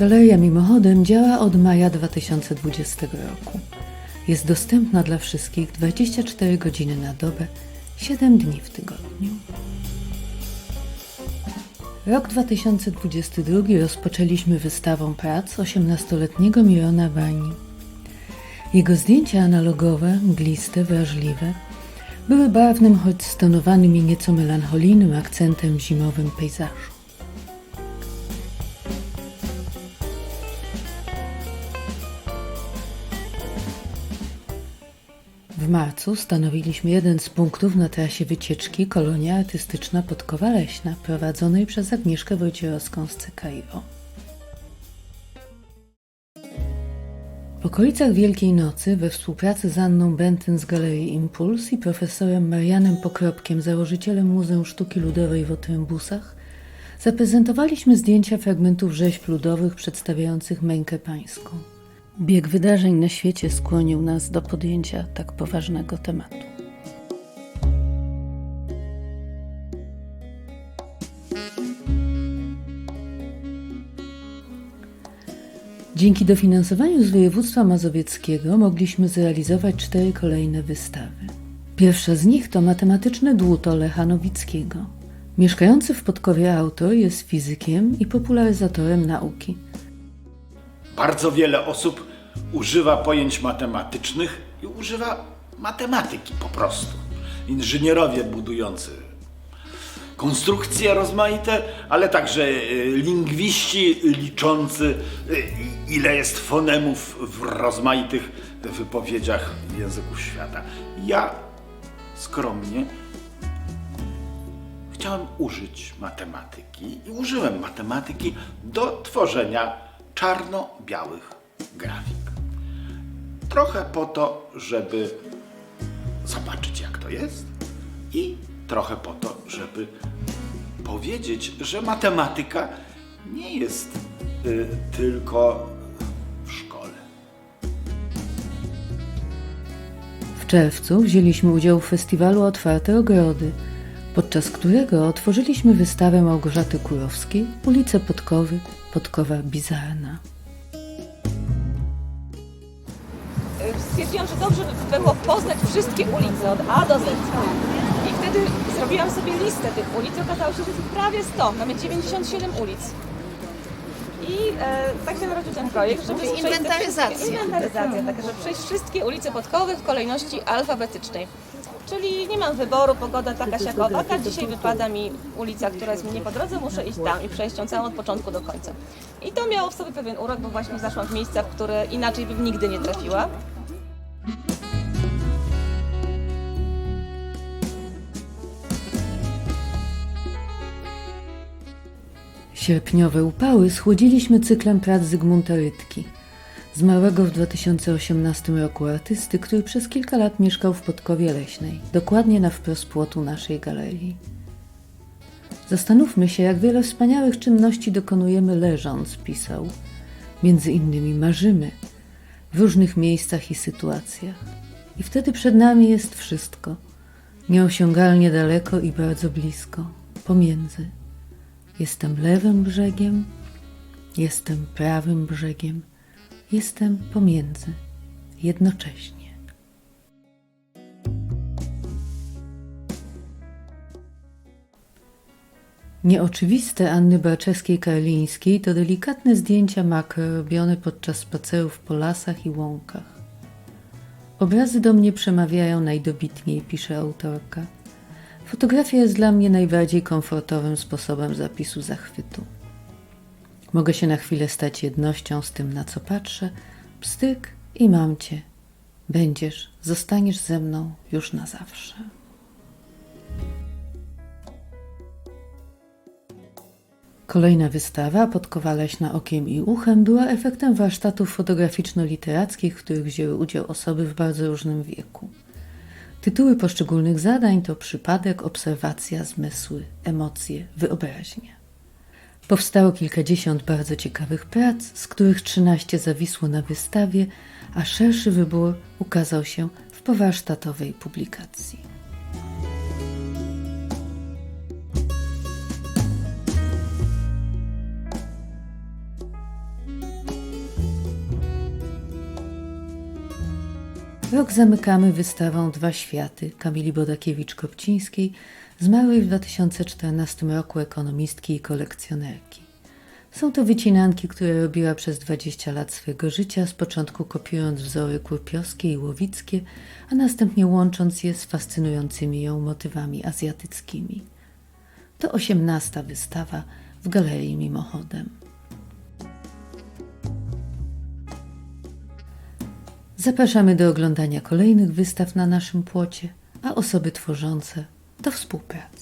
Galeria mimochodem działa od maja 2020 roku. Jest dostępna dla wszystkich 24 godziny na dobę, 7 dni w tygodniu. Rok 2022 rozpoczęliśmy wystawą prac 18-letniego Milona Bani. Jego zdjęcia analogowe, mgliste, wrażliwe, były barwnym, choć stonowanym i nieco melancholijnym akcentem zimowym pejzażu. W marcu stanowiliśmy jeden z punktów na trasie wycieczki Kolonia Artystyczna Podkowa Leśna, prowadzonej przez Agnieszkę Wojciechowską z CKIO. W okolicach Wielkiej Nocy we współpracy z Anną Bentyn z Galerii Impuls i profesorem Marianem Pokropkiem, założycielem Muzeum Sztuki Ludowej w Otrębusach, zaprezentowaliśmy zdjęcia fragmentów rzeźb ludowych przedstawiających mękę pańską. Bieg wydarzeń na świecie skłonił nas do podjęcia tak poważnego tematu. Dzięki dofinansowaniu z województwa mazowieckiego mogliśmy zrealizować cztery kolejne wystawy. Pierwsza z nich to matematyczne dłuto Lecha Nowickiego. Mieszkający w Podkowie autor jest fizykiem i popularyzatorem nauki. Bardzo wiele osób używa pojęć matematycznych i używa matematyki po prostu. Inżynierowie budujący konstrukcje rozmaite, ale także y, lingwiści liczący, y, ile jest fonemów w rozmaitych wypowiedziach języków świata. Ja skromnie chciałem użyć matematyki i użyłem matematyki do tworzenia czarno-białych grafik. Trochę po to, żeby zobaczyć, jak to jest, i trochę po to, żeby powiedzieć, że matematyka nie jest y, tylko w szkole. W czerwcu wzięliśmy udział w festiwalu Otwarte Ogrody, podczas którego otworzyliśmy wystawę Małgorzaty Kurowskiej Ulice Podkowy, Podkowa Bizarna. stwierdziłam, że dobrze by było poznać wszystkie ulice od A do Z. I wtedy zrobiłam sobie listę tych ulic i okazało się, że jest prawie 100. Mamy 97 ulic. I e, tak się narodził ten projekt, żeby przejść te inwentaryzacja. wszystkie- Inwentaryzacja, tak, żeby przejść wszystkie ulice podkowy w kolejności alfabetycznej. Czyli nie mam wyboru, pogoda taka siaka owaka, dzisiaj wypada mi ulica, która jest mi po drodze, muszę iść tam i przejść ją całą od początku do końca. I to miało w sobie pewien urok, bo właśnie zaszłam w miejsca, w które inaczej bym nigdy nie trafiła. Sierpniowe upały schłodziliśmy cyklem prac Zygmunta Rytki, zmarłego w 2018 roku artysty, który przez kilka lat mieszkał w Podkowie Leśnej, dokładnie na wprost płotu naszej galerii. Zastanówmy się, jak wiele wspaniałych czynności dokonujemy leżąc, pisał. Między innymi marzymy w różnych miejscach i sytuacjach. I wtedy przed nami jest wszystko, nieosiągalnie daleko i bardzo blisko, pomiędzy. Jestem lewym brzegiem, jestem prawym brzegiem, jestem pomiędzy, jednocześnie. Nieoczywiste Anny Baczewskiej-Karlińskiej to delikatne zdjęcia makro robione podczas spacerów po lasach i łąkach. Obrazy do mnie przemawiają najdobitniej, pisze autorka. Fotografia jest dla mnie najbardziej komfortowym sposobem zapisu zachwytu. Mogę się na chwilę stać jednością z tym, na co patrzę, pstyk i mam cię. Będziesz, zostaniesz ze mną już na zawsze. Kolejna wystawa, Podkowa Leśna Okiem i Uchem, była efektem warsztatów fotograficzno-literackich, w których wzięły udział osoby w bardzo różnym wieku. Tytuły poszczególnych zadań to przypadek, obserwacja, zmysły, emocje, wyobraźnia. Powstało kilkadziesiąt bardzo ciekawych prac, z których 13 zawisło na wystawie, a szerszy wybór ukazał się w powarsztatowej publikacji. Rok zamykamy wystawą Dwa Światy Kamili Bodakiewicz-Kopcińskiej zmarłej w 2014 roku ekonomistki i kolekcjonerki. Są to wycinanki, które robiła przez 20 lat swojego życia, z początku kopiując wzory kurpiowskie i łowickie, a następnie łącząc je z fascynującymi ją motywami azjatyckimi. To osiemnasta wystawa w Galerii Mimochodem. Zapraszamy do oglądania kolejnych wystaw na naszym płocie, a osoby tworzące do współpracy.